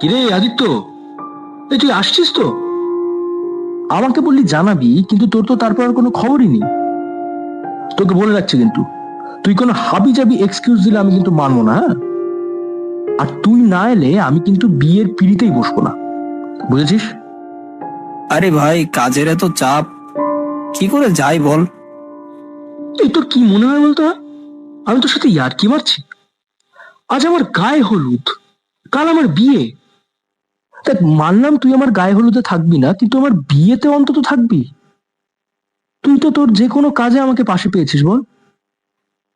কিরে আদিত্য? এই তুই আসছিস তো? আমাকে বললি জানাবি কিন্তু তোর তো তারপর আর কোনো খবরই নেই। তোকে বলে রাখছি কিন্তু তুই কোনো হাবি জাবি এক্সকিউজ দিলে আমি কিন্তু মানবো না হ্যাঁ? আর তুই না এলে আমি কিন্তু বিয়ের পিড়িতেই বসবো না। বুঝেছিস? আরে ভাই কাজের এত চাপ কি করে যাই বল? এই তোর কি মনে হয় বলতো হ্যাঁ? আমি তোর সাথে ইয়ার কি মারছি? আজ আমার গায়ে হলুদ কাল আমার বিয়ে দেখ মানলাম তুই আমার গায়ে হলুদে থাকবি না কিন্তু আমার বিয়েতে অন্তত থাকবি। তুই তো তোর যে কোনো কাজে আমাকে পাশে পেয়েছিস বল।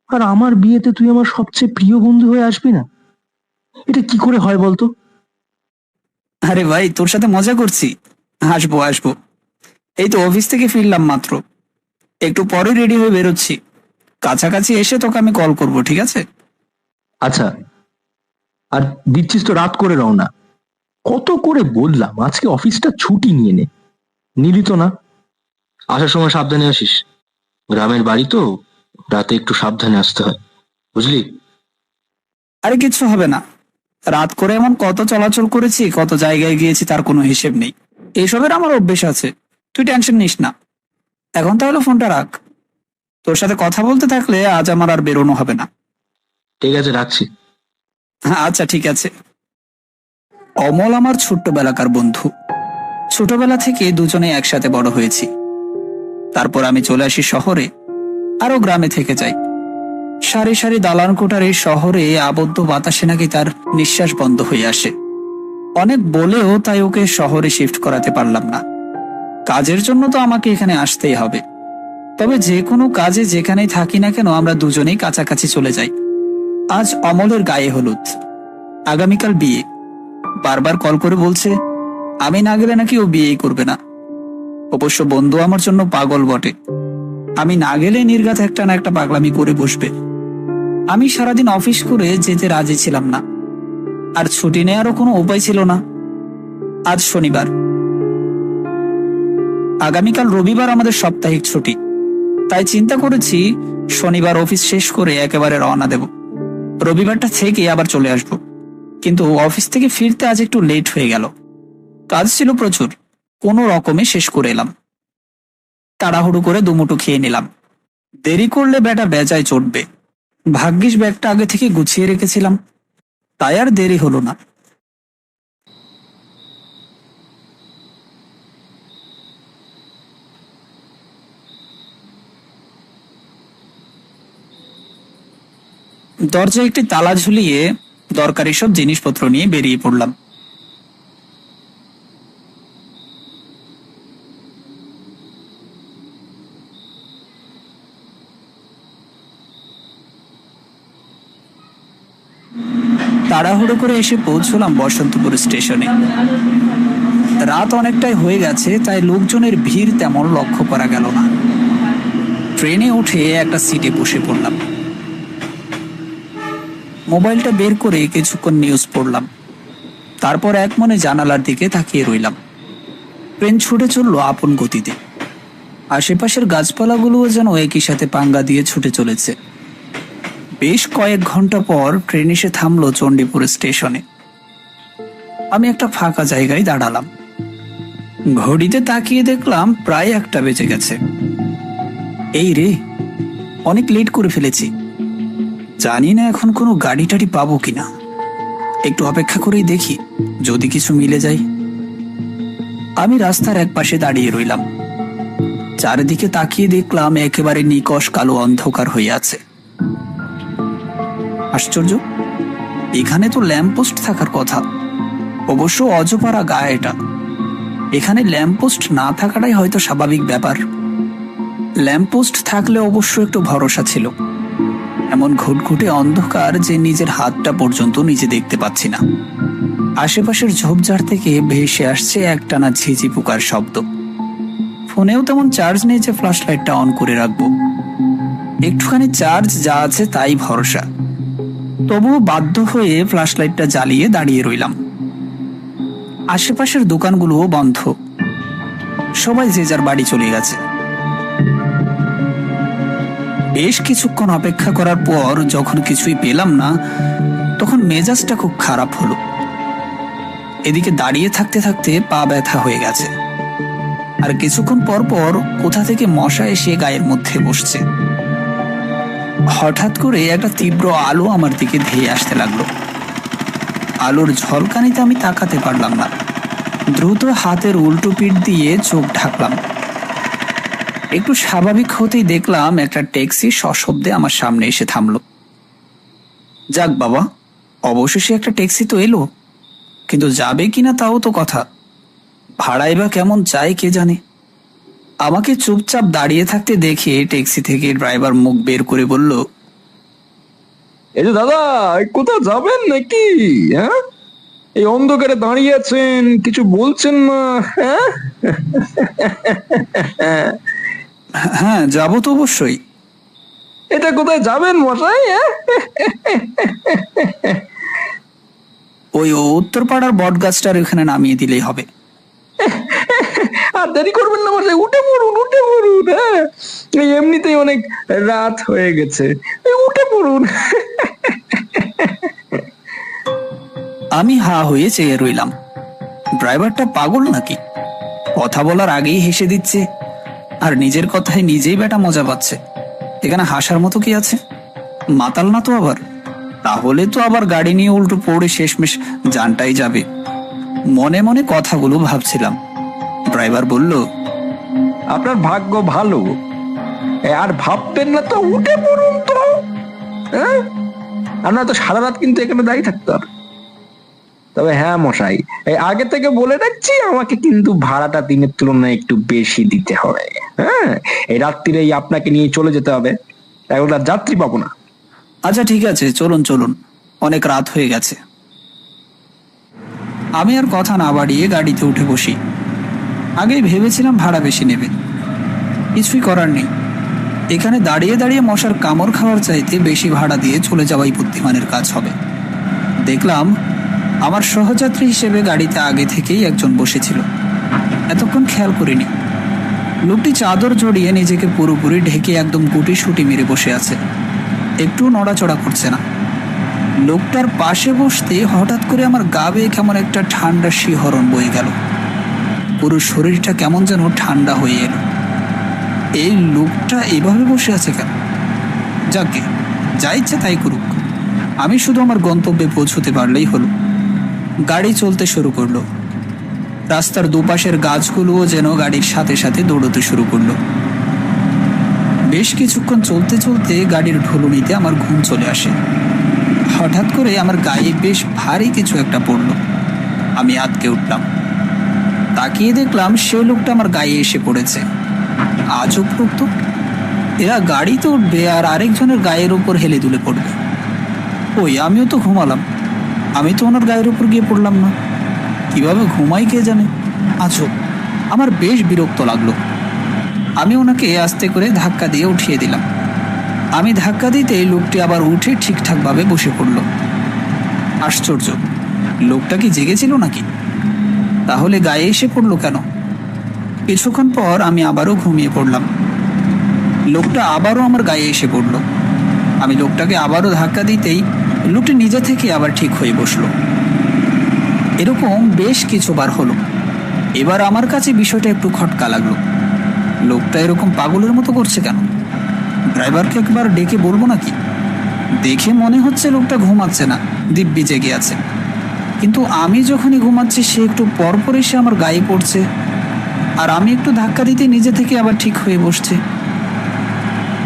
আর আমার বিয়েতে তুই আমার সবচেয়ে প্রিয় বন্ধু হয়ে আসবি না? এটা কি করে হয় বলতো? আরে ভাই তোর সাথে মজা করছি। হাসবো আসব। এই তো অফিস থেকে ফিরলাম মাত্র। একটু পরে রেডি হয়ে বেরোচ্ছি। কাছাকাছি এসে তোকে আমি কল করব ঠিক আছে? আচ্ছা। আর দিচ্ছিস তো রাত করে রওনা। কত করে বললাম? আজকে অফিসটা ছুটি নিয়ে নে। নিলি তো না। আসার সময় সাবধানে আসিস। গ্রামের বাড়ি তো রাতে একটু সাবধানে আসতে হয়। বুঝলি? আরে কিচ্ছু হবে না। রাত করে এমন কত চলাচল করেছি কত জায়গায় গিয়েছি তার কোনো হিসেব নেই। এসবের আমার অভ্যেস আছে। তুই টেনশন নিস না। এখন তাহলে ফোনটা রাখ। তোর সাথে কথা বলতে থাকলে আজ আমার আর বেরোনো হবে না। ঠিক আছে রাখছি। আচ্ছা ঠিক আছে। অমল আমার ছোট্টবেলাকার বন্ধু। ছোটবেলা থেকে দুজনে একসাথে বড় হয়েছি। তারপর আমি চলে আসি শহরে আরও গ্রামে থেকে যাই। সারি সারি দালান কোটার এই শহরে আবদ্ধ বাতাসে নাকি তার নিঃশ্বাস বন্ধ হয়ে আসে। অনেক বলেও তাই ওকে শহরে শিফট করাতে পারলাম না। কাজের জন্য তো আমাকে এখানে আসতেই হবে। তবে যে কোনো কাজে যেখানেই থাকি না কেন আমরা দুজনেই কাছাকাছি চলে যাই। আজ অমলের গায়ে হলুদ। আগামীকাল বিয়ে। বারবার কল করে বলছে, আমি না গেলে নাকি ও বিয়েই করবে না। অবশ্য বন্ধু আমার জন্য পাগল বটে। আমি না গেলে নির্ঘাত একটা না একটা পাগলামি করে বসবে। আমি সারাদিন অফিস করে যেতে রাজি ছিলাম না। আর ছুটি নেওয়ারও কোনো উপায় ছিল না। আজ শনিবার। আগামীকাল রবিবার আমাদের সাপ্তাহিক ছুটি। তাই চিন্তা করেছি, শনিবার অফিস শেষ করে একেবারে রওনা দেব। রবিবারটা থেকে আবার চলে আসব। কিন্তু অফিস থেকে ফিরতে আজ একটু লেট হয়ে গেল। কাজ ছিল প্রচুর। কোনো রকমে শেষ করে এলাম। তাড়াহুড়ো করে দুমুটো খেয়ে নিলাম। দেরি করলে ব্যাটা বেজায় চটবে। ভাগ্যিস ব্যাগটা আগে থেকে গুছিয়ে রেখেছিলাম। তাই আর দেরি হলো না। দরজায় একটি তালা ঝুলিয়ে দরকারি সব জিনিসপত্র নিয়ে বেরিয়ে পড়লাম। তাড়াহুড়ো করে এসে পৌঁছলাম বসন্তপুর স্টেশনে। রাত অনেকটাই হয়ে গেছে, তাই লোকজনের ভিড় তেমন লক্ষ্য করা গেল না। ট্রেনে উঠে একটা সিটে বসে পড়লাম। মোবাইলটা বের করে কিছুক্ষণ নিউজ পড়লাম। তারপর এক মনে জানালার দিকে তাকিয়ে রইলাম। ট্রেন ছুটে চলল আপন গতিতে। আশেপাশের গাছপালাগুলোও যেন একই সাথে পাঙ্গা দিয়ে ছুটে চলেছে। বেশ কয়েক ঘণ্টা পর ট্রেন এসে থামলো চণ্ডীপুর স্টেশনে। আমি একটা ফাঁকা জায়গায় দাঁড়ালাম। ঘড়িতে তাকিয়ে দেখলাম প্রায় একটা বেজে গেছে। এই রে, অনেক লেট করে ফেলেছি। জানি না এখন কোনো গাড়ি টাড়ি পাবো কিনা। একটু অপেক্ষা করেই দেখি, যদি কিছু মিলে যায়। আমি রাস্তার এক পাশে দাঁড়িয়ে রইলাম। চারিদিকে তাকিয়ে দেখলাম একেবারে নিকশ কালো অন্ধকার হয়ে আছে। আশ্চর্য, এখানে তো ল্যাম্পপোস্ট থাকার কথা। অবশ্য অজপাড়া গা এটা। এখানে ল্যাম্পপোস্ট না থাকাটাই হয়তো স্বাভাবিক ব্যাপার। ল্যাম্পপোস্ট থাকলে অবশ্য একটু ভরসা ছিল। এমন ঘুটঘুটে অন্ধকার যে নিজের হাতটা পর্যন্ত নিজে দেখতে পাচ্ছি না। আশেপাশের ঝোপঝাড় থেকে ভেসে আসছে একটানা ঝিঝি পোকার শব্দ। ফোনেও তেমন চার্জ নেই যে ফ্ল্যাশ লাইটটা অন করে রাখব। একটুখানি চার্জ যা আছে তাই ভরসা। তবুও বাধ্য হয়ে ফ্ল্যাশ লাইটটা জ্বালিয়ে দাঁড়িয়ে রইলাম। আশেপাশের দোকানগুলোও বন্ধ। সবাই যে যার বাড়ি চলে গেছে। বেশ কিছুক্ষণ অপেক্ষা করার পর যখন কিছুই পেলাম না, তখন মেজাজটা খুব খারাপ হলো। এদিকে দাঁড়িয়ে থাকতে থাকতে পা ব্যথা হয়ে গেছে। আর কিছুক্ষণ পর পর কোথা থেকে মশা এসে গায়ের মধ্যে বসছে। হঠাৎ করে একটা তীব্র আলো আমার দিকে ধেয়ে আসতে লাগল। আলোর ঝলকানিতে আমি তাকাতে পারলাম না। দ্রুত হাতের উল্টো পিঠ দিয়ে চোখ ঢাকলাম। একটু স্বাভাবিক হতেই দেখলাম একটা ট্যাক্সি সশব্দে আমার সামনে এসে থামলো। যাক বাবা, অবশেষে একটা ট্যাক্সি তো এলো। কিন্তু যাবে কিনা তাও তো কথা। ভাড়াই বা কেমন চাই কে জানে। আমাকে চুপচাপ দাঁড়িয়ে থাকতে দেখে ট্যাক্সি থেকে ড্রাইভার মুখ বের করে বলল, এই যে দাদা কোথাও যাবেন নাকি? হ্যাঁ? এই অন্ধকারে দাঁড়িয়ে আছেন, কিছু বলছেন না হ্যাঁ? হ্যাঁ যাব তো অবশ্যই। এটা কোথায় যাবেন মশাই হ্যাঁ? ওই উত্তরপাড়ার বট গাছটার ওখানে নামিয়ে দিলেই হবে। আর দেরি করবেন না মশাই উঠে পড়ুন উঠে পড়ুন হ্যাঁ? এই এমনিতেই অনেক রাত হয়ে গেছে উঠে পড়ুন। আমি হা হয়ে চেয়ে রইলাম। ড্রাইভারটা পাগল নাকি? কথা বলার আগেই হেসে দিচ্ছে। আর নিজের কথায় নিজেই বেটা মজা পাচ্ছে। এখানে হাসার মতো কি আছে? মাতাল না তো আবার? তাহলে তো আবার গাড়ি নিয়ে উল্টো পড়ে শেষমেশ জানটাই যাবে। মনে মনে কথাগুলো ভাবছিলাম। ড্রাইভার বলল, আপনার ভাগ্য ভালো। আর ভাবতেন না তো, উঠে পড়ুন তো। হ্যাঁ? আপনার তো সারা রাত কিন্তু এখানে দাঁড়িয়ে থাকতে হবে তবে হ্যাঁ মশাই, এই আগে থেকে বলে রাখছি, আমাকে কিন্তু ভাড়াটা দিনের তুলনায় একটু বেশি দিতে হবে। হ্যাঁ এই রাত্রিরেই আপনাকে নিয়ে চলে যেতে হবে। আর যাত্রী পাবো না। আচ্ছা ঠিক আছে, চলুন চলুন। অনেক রাত হয়ে গেছে। আমি আর কথা না বাড়িয়ে গাড়িতে উঠে বসি। আগেই ভেবেছিলাম ভাড়া বেশি নেবে। কিছুই করার নেই। এখানে দাঁড়িয়ে দাঁড়িয়ে মশার কামড় খাওয়ার চাইতে বেশি ভাড়া দিয়ে চলে যাওয়াই বুদ্ধিমানের কাজ হবে। দেখলাম আমার সহযাত্রী হিসেবে গাড়িতে আগে থেকেই একজন বসেছিল। এতক্ষণ খেয়াল করিনি। লোকটি চাদর জড়িয়ে নিজেকে পুরোপুরি ঢেকে একদম গুটি সুটি মেরে বসে আছে। একটু নড়াচড়া করছে না। লোকটার পাশে বসতে হঠাৎ করে আমার গা বেয়ে কেমন একটা ঠান্ডা শিহরণ বয়ে গেল। পুরো শরীরটা কেমন যেন ঠান্ডা হয়ে এলো। এই লোকটা এভাবে বসে আছে কেন? যাকে, যা ইচ্ছে তাই করুক। আমি শুধু আমার গন্তব্যে পৌঁছতে পারলেই হলো। গাড়ি চলতে শুরু করল। রাস্তার দুপাশের গাছগুলোও যেন গাড়ির সাথে সাথে দৌড়তে শুরু করল। বেশ কিছুক্ষণ চলতে চলতে গাড়ির ঢুলুনিতে আমার ঘুম চলে আসে। হঠাৎ করে আমার গায়ে বেশ ভারী কিছু একটা পড়ল। আমি আতকে উঠলাম। তাকিয়ে দেখলাম সে লোকটা আমার গায়ে এসে পড়েছে। আজব লোক তো এরা গাড়িতে উঠবে আর আরেকজনের গায়ের উপর হেলে দুলে পড়বে। ওই আমিও তো ঘুমালাম। আমি তো ওনার গায়ের উপর গিয়ে পড়লাম না। কীভাবে ঘুমাই কে জানে? আছো আমার বেশ বিরক্ত লাগল। আমি ওনাকে আস্তে করে ধাক্কা দিয়ে উঠিয়ে দিলাম। আমি ধাক্কা দিতেই লোকটি আবার উঠে ঠিকঠাকভাবে বসে পড়ল। আশ্চর্য, লোকটা কি জেগেছিল নাকি? তাহলে গায়ে এসে পড়ল কেন? কিছুক্ষণ পর আমি আবারও ঘুমিয়ে পড়লাম। লোকটা আবারও আমার গায়ে এসে পড়ল। আমি লোকটাকে আবারও ধাক্কা দিতেই লোকটি নিজে থেকে আবার ঠিক হয়ে বসল। এরকম বেশ কিছুবার হলো। এবার আমার কাছে বিষয়টা একটু খটকা লাগল। লোকটা এরকম পাগলের মতো করছে কেন? ড্রাইভারকে একবার ডেকে বলব নাকি? দেখে মনে হচ্ছে লোকটা ঘুমাচ্ছে না, দিব্যি জেগে আছে। কিন্তু আমি যখনই ঘুমাচ্ছি, সে একটু পরপর এসে আমার গায়ে পড়ছে। আর আমি একটু ধাক্কা দিতে নিজে থেকে আবার ঠিক হয়ে বসছে।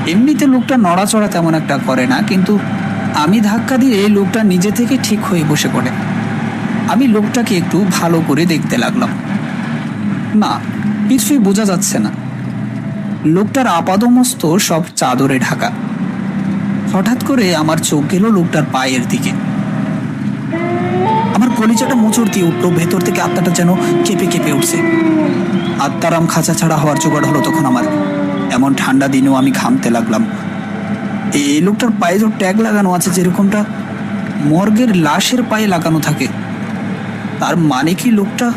এমনিতে লোকটা নড়াচড়া তেমন একটা করে না, কিন্তু আমি ধাক্কা দিয়ে লোকটা নিজে থেকে ঠিক হয়ে বসে পড়ে। আমি লোকটাকে একটু ভালো করে দেখতে লাগলাম। না, কিছুই বোঝা যাচ্ছে না। লোকটার আপাদমস্ত সব চাদরে ঢাকা। হঠাৎ করে আমার চোখ গেল লোকটার পায়ের দিকে। আমার কলিজাটা মোচড় দিয়ে উঠল, ভেতর থেকে আত্মাটা যেন কেঁপে কেঁপে উঠছে। আত্মারাম খাঁচা ছাড়া হওয়ার জোগাড় হলো তখন আমার। এমন ঠান্ডা দিনেও আমি ঘামতে লাগলাম। এই লোকটার পায়ে তো ট্যাগ লাগানো আছে, যেরকমটা মর্গের লাশের পায়ে লাগানো থাকে, তার মানে কি লোকটা?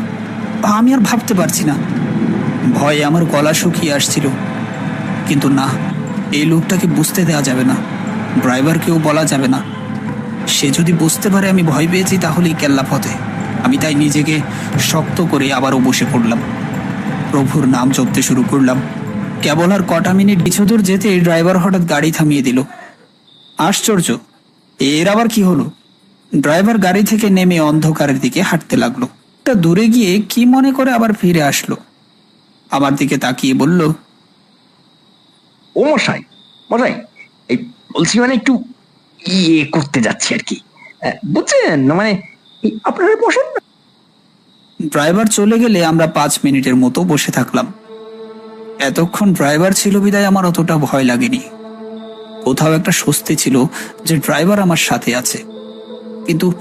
আমি আর ভাবতে পারছি না। ভয়ে আমার গলা শুকিয়ে আসছিল। কিন্তু না, এই লোকটাকে বুঝতে দেওয়া যাবে না। ড্রাইভারকেও বলা যাবে না। সে যদি বুঝতে পারে আমি ভয় পেয়েছি তাহলেই কেল্লা পথে। আমি তাই নিজেকে শক্ত করে আবারও বসে পড়লাম। প্রভুর নাম জপতে শুরু করলাম। কেবল আর কটা মিনিট কিছু দূর যেতে ড্রাইভার হঠাৎ গাড়ি থামিয়ে দিল। আশ্চর্য! এর আবার কি হলো? ড্রাইভার গাড়ি থেকে নেমে অন্ধকারের দিকে হাঁটতে লাগল। তা দূরে গিয়ে কি মনে করে আবার ফিরে আসলো? আমার দিকে তাকিয়ে বলল ও মশাই মশাই এই বলছি মানে একটু ইয়ে করতে যাচ্ছি আর কি। বুঝছেন? মানে আপনারা বসেন না। ড্রাইভার চলে গেলে আমরা পাঁচ মিনিটের মতো বসে থাকলাম। এতক্ষণ ড্রাইভার ছিল বিদায়, আমার অতটা ভয় লাগেনি। কোথাও একটা স্বস্তি ছিল যে ড্রাইভার আমার সাথে আছে। কিন্তু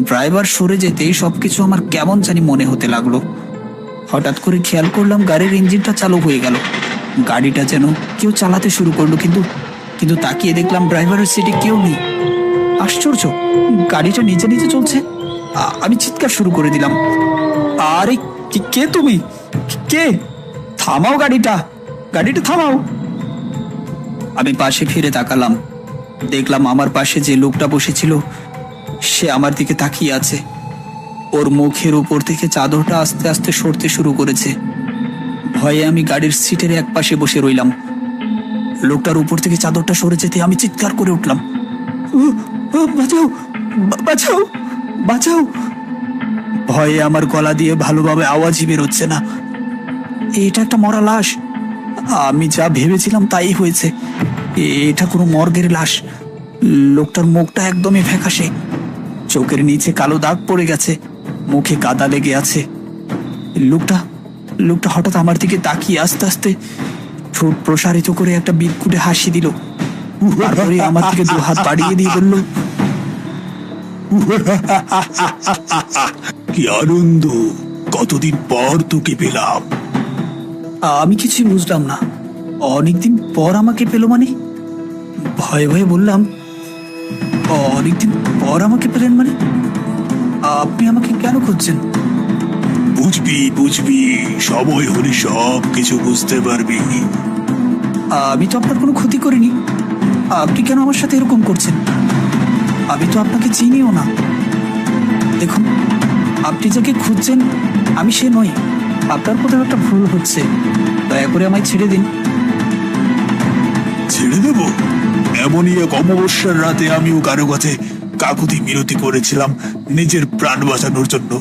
ড্রাইভার সরে যেতেই সবকিছু আমার কেমন জানি মনে হতে লাগল। হঠাৎ করে খেয়াল করলাম গাড়ির ইঞ্জিনটা চালু হয়ে গেল। গাড়িটা যেন কেউ চালাতে শুরু করল, কিন্তু কিন্তু তাকিয়ে দেখলাম ড্রাইভারের সিটে কেউ নেই। আশ্চর্য, গাড়িটা নিজে নিজে চলছে? আমি চিৎকার শুরু করে দিলাম। আরে, কে- কে তুমি? কে? থামাও গাড়িটা। গাড়িটা থামাও। আমি পাশে ফিরে তাকালাম। দেখলাম আমার পাশে যে লোকটা বসেছিল সে আমার দিকে তাকিয়ে আছে। ওর মুখের উপর থেকে চাদরটা আস্তে আস্তে সরতে শুরু করেছে। ভয়ে আমি গাড়ির সিটের এক পাশে বসে রইলাম। লোকটার উপর থেকে চাদরটা সরে যেতে আমি চিৎকার করে উঠলাম। "ও, ও, বাঁচাও বাঁচাও বাঁচাও। ভয়ে আমার গলা দিয়ে ভালোভাবে আওয়াজই বেরোচ্ছে না। এটা একটা মরা লাশ। আমি যা ভেবেছিলাম তাই হয়েছে। এটা কোনো মর্গের লাশ। লোকটার মুখটা একদমই ফ্যাকাশে। চোখের নিচে কালো দাগ পড়ে গেছে। মুখে কাদা লেগে আছে। লোকটা লোকটা হঠাৎ আমার দিকে তাকিয়ে আস্তে আস্তে ঠোঁট প্রসারিত করে একটা বিদকুটে হাসি দিল। তারপরে আমার দিকে দু হাত বাড়িয়ে দিয়ে বলল, কি আনন্দ! কতদিন পর তোকে পেলাম। আমি কিছুই বুঝলাম না। অনেকদিন পর আমাকে পেল মানে? ভয়ে ভয়ে বললাম অনেকদিন পর আমাকে পেলেন মানে? আপনি আমাকে কেন খুঁজছেন? বুঝবি বুঝবি সময় হলে সব কিছু বুঝতে পারবি। আমি তো আপনার কোনো ক্ষতি করিনি। আপনি কেন আমার সাথে এরকম করছেন? আমি তো আপনাকে চিনিও না। দেখুন আপনি যাকে খুঁজছেন আমি সে নই। আপনার কোথাও একটা ভুল হচ্ছে। দয়া করে আমায় ছেড়ে দিন। ছেড়ে দেব? এমনই এক অমাবস্যার রাতে আমিও কারও কাছে কাকুতি মিনতি করেছিলাম নিজের প্রাণ বাঁচানোর জন্য।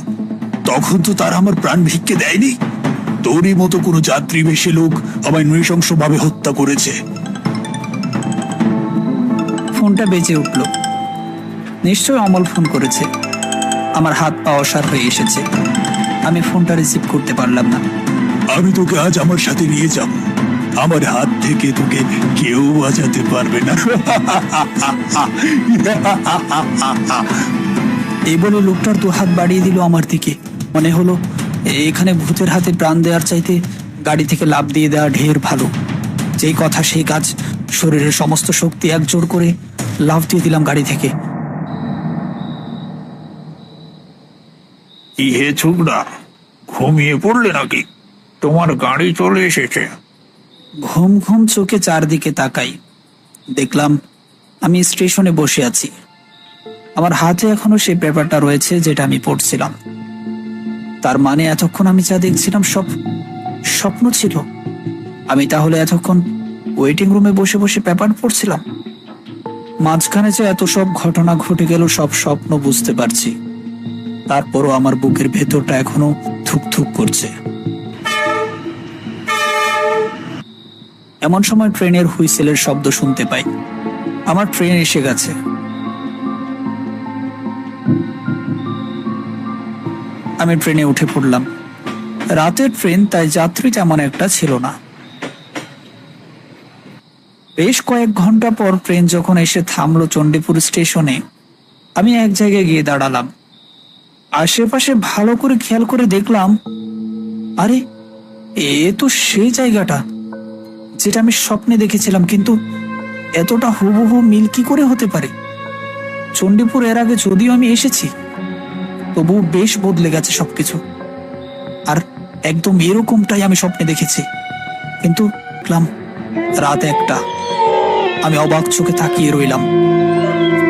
তখন তো তারা আমার প্রাণ ভিক্ষে দেয়নি। তোরই মতো কোনো যাত্রী বেশি লোক আমায় নৃশংসভাবে হত্যা করেছে। ফোনটা বেজে উঠল। নিশ্চয় অমল ফোন করেছে। আমার হাত পা অসার হয়ে এসেছে। আমি ফোনটা রিসিভ করতে পারলাম না। আমি তোকে আজ আমার সাথে নিয়ে যাব। আমার হাত থেকে তোকে কেউ বাঁচাতে পারবে না। এই বলে লোকটার দু হাত বাড়িয়ে দিল আমার দিকে। মনে হলো এখানে ভূতের হাতে প্রাণ দেওয়ার চাইতে গাড়ি থেকে লাভ দিয়ে দেওয়া ঢের ভালো। যেই কথা সেই কাজ শরীরের সমস্ত শক্তি একজোর করে লাভ দিয়ে দিলাম গাড়ি থেকে। ইহে ছুকরা ঘুমিয়ে পড়লে নাকি? তোমার গাড়ি চলে এসেছে। ঘুম ঘুম চোখে চারদিকে তাকাই। দেখলাম, আমি স্টেশনে বসে আছি। আমার হাতে এখনও সেই পেপারটা রয়েছে যেটা আমি পড়ছিলাম। তার মানে এতক্ষণ আমি যা দেখছিলাম সব স্বপ্ন ছিল। আমি তাহলে এতক্ষণ ওয়েটিং রুমে বসে বসে পেপার পড়ছিলাম? মাঝখানে যে এত সব ঘটনা ঘটে গেল, সব স্বপ্ন বুঝতে পারছি। তারপরও আমার বুকের ভেতরটা এখনও থুক থুক করছে। এমন সময় ট্রেনের হুইসেলের শব্দ শুনতে পাই। আমার ট্রেন এসে গেছে। আমি ট্রেনে উঠে পড়লাম। রাতের ট্রেন, তাই যাত্রী তেমন একটা ছিল না। বেশ কয়েক ঘণ্টা পর ট্রেন যখন এসে থামলো চণ্ডীপুর স্টেশনে, আমি এক জায়গায় গিয়ে দাঁড়ালাম। আশেপাশে ভালো করে খেয়াল করে দেখলাম। আরে, এ তো সেই জায়গাটা, যেটা আমি স্বপ্নে দেখেছিলাম, কিন্তু এতটা হুবহু মিল কি করে হতে পারে? চণ্ডীপুর এর আগে যদিও আমি এসেছি, তবু বেশ বদলে গেছে সবকিছু। আর একদম এরকমটাই আমি স্বপ্নে দেখেছি। কিন্তু দেখলাম, রাত একটা। আমি অবাক চোখে তাকিয়ে রইলাম।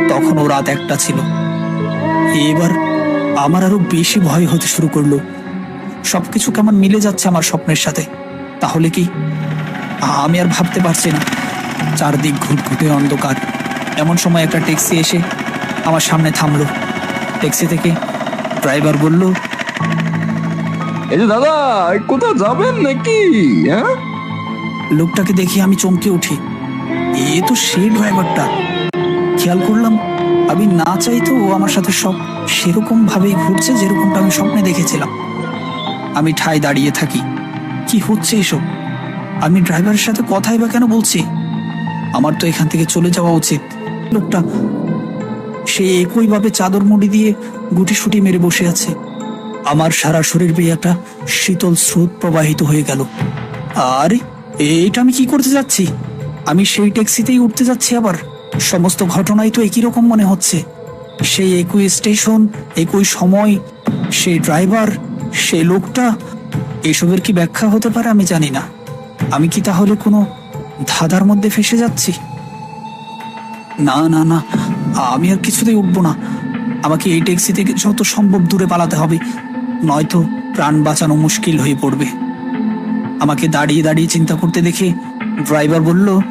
তখনও রাত একটা ছিল। এবার আমার আরও বেশি ভয় হতে শুরু করল। সবকিছু কেমন মিলে যাচ্ছে আমার স্বপ্নের সাথে? তাহলে কি? আমি আর ভাবতে পারছি না। চারদিক ঘুটঘুটে অন্ধকার। এমন সময় একটা ট্যাক্সি এসে আমার সামনে থামলো। ট্যাক্সি থেকে ড্রাইভার বলল এই যে দাদা এই কোথাও যাবেন নাকি? হ্যাঁ? লোকটাকে দেখে আমি চমকে উঠি। এ তো সেই ড্রাইভারটা। খেয়াল করলাম আমি না চাইতেও ও আমার সাথে সব সেরকম ভাবেই ঘুরছে যেরকমটা আমি স্বপ্নে দেখেছিলাম। আমি ঠায় দাঁড়িয়ে থাকি। কি হচ্ছে এসব? আমি ড্রাইভারের সাথে কথাই বা কেন বলছি? আমার তো এখান থেকে চলে যাওয়া উচিত। লোকটা, সে একইভাবে চাদর মুড়ি দিয়ে গুটি সুটি মেরে বসে আছে। আমার সারা শরীর বেয়ে একটা শীতল স্রোত প্রবাহিত হয়ে গেল। আরে এইটা আমি কি করতে যাচ্ছি? আমি সেই ট্যাক্সিতেই উঠতে যাচ্ছি আবার। সমস্ত ঘটনাই তো একই রকম মনে হচ্ছে। সেই একই স্টেশন, একই সময়, সেই ড্রাইভার, সেই লোকটা, এসবের কি ব্যাখ্যা হতে পারে আমি জানি না। আমি কি তাহলে কোনো ধাঁধার মধ্যে ফেসে যাচ্ছি? না না না, আমি আর কিছুতেই উঠবো না। আমাকে এই ট্যাক্সি থেকে যত সম্ভব দূরে পালাতে হবে, নয়তো প্রাণ বাঁচানো মুশকিল হয়ে পড়বে। আমাকে দাঁড়িয়ে দাঁড়িয়ে চিন্তা করতে দেখে ড্রাইভার বলল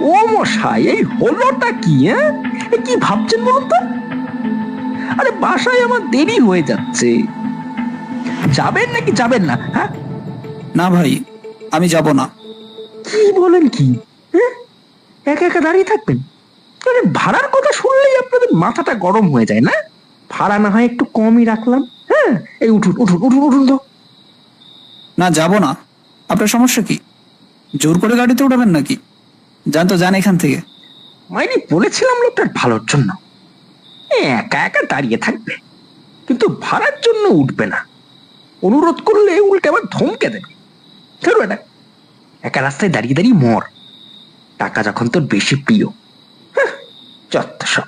ও মশাই এই হলোটা কি হ্যাঁ? এ কি ভাবছেন বলুন তো? আরে বাসায় আমার দেরি হয়ে যাচ্ছে। যাবেন নাকি যাবেন না হ্যাঁ? না ভাই আমি যাব না। কি বলেন কি হ্যাঁ? একা একা দাঁড়িয়ে থাকবেন? আরে ভাড়ার কথা শুনলেই আপনাদের মাথাটা গরম হয়ে যায় না? ভাড়া না হয় একটু কমই রাখলাম হ্যাঁ? এই উঠুন উঠুন উঠুন উঠুন তো। না যাব না। আপনার সমস্যা কি? জোর করে গাড়িতে উঠাবেন নাকি? যান তো যান এখান থেকে। মাইনি বলেছিলাম লোকটার ভালোর জন্য। একা একা দাঁড়িয়ে থাকবে। কিন্তু ভাড়ার জন্য উঠবে না। অনুরোধ করলে উল্টে আবার ধমকে দেবে। কেন এটা। একা রাস্তায় দাঁড়িয়ে দাঁড়িয়ে মর। টাকা যখন তোর বেশি প্রিয়। যত সব।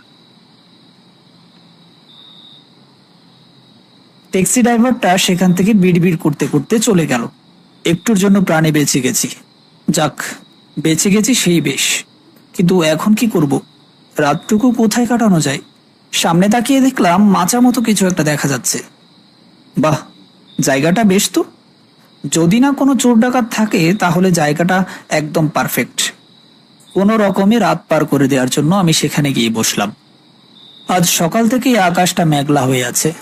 ট্যাক্সি ড্রাইভারটা সেখান থেকে বিড়বিড় করতে করতে চলে গেল। একটুর জন্য প্রাণে বেঁচে গেছি। যাক বেঁচে গেছি সেই বেশ। কিন্তু এখন কি করব? রাতটুকু কোথায় কাটানো যায়? সামনে তাকিয়ে দেখলাম মাচা মতো কিছু একটা দেখা যাচ্ছে। বাহ, জায়গাটা বেশ তো। যদি না কোনো চোর ডাকাত থাকে, তাহলে জায়গাটা একদম পারফেক্ট কোনো রকমে রাত পার করে দেওয়ার জন্য আমি সেখানে গিয়ে বসলাম। আজ সকাল থেকেই আকাশটা মেঘলা হয়ে আছে।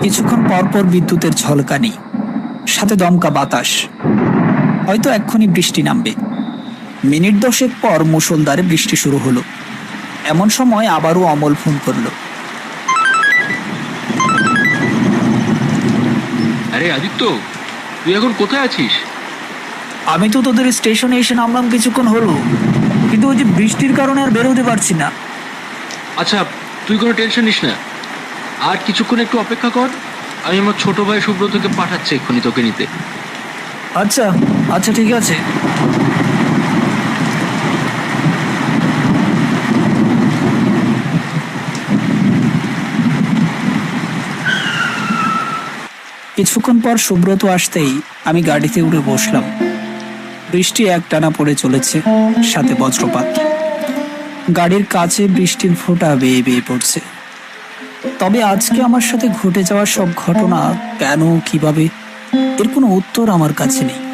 কিছুক্ষণ পর পর বিদ্যুতের ঝলকানি, সাথে দমকা বাতাস। হয়তো এক্ষুনি বৃষ্টি নামবে। মিনিট দশেক পর মুষলধারে বৃষ্টি শুরু হলো। এমন সময় আবারও অমল ফোন করল। আরে আদিত্য তুই এখন কোথায় আছিস? আমি তো তোদের স্টেশনে এসে নামলাম কিছুক্ষণ হলো কিন্তু ওই যে বৃষ্টির কারণে আর বেরোতে পারছি না। আচ্ছা তুই কোনো টেনশন নিস না। আর কিছুক্ষণ একটু অপেক্ষা কর আমি আমার ছোট ভাই সুব্রতকে পাঠাচ্ছি এক্ষুনি তোকে নিতে। আচ্ছা আচ্ছা ঠিক আছে। কিছুক্ষণ পর সুব্রত আসতেই আমি গাড়িতে উঠে বসলাম। বৃষ্টি এক টানা পড়ে চলেছে, সাথে বজ্রপাত। গাড়ির কাছে বৃষ্টির ফোঁটা বেয়ে বেয়ে পড়ছে। তবে আজকে আমার সাথে ঘটে যাওয়া সব ঘটনা কেন, কীভাবে, এর কোনো উত্তর আমার কাছে নেই।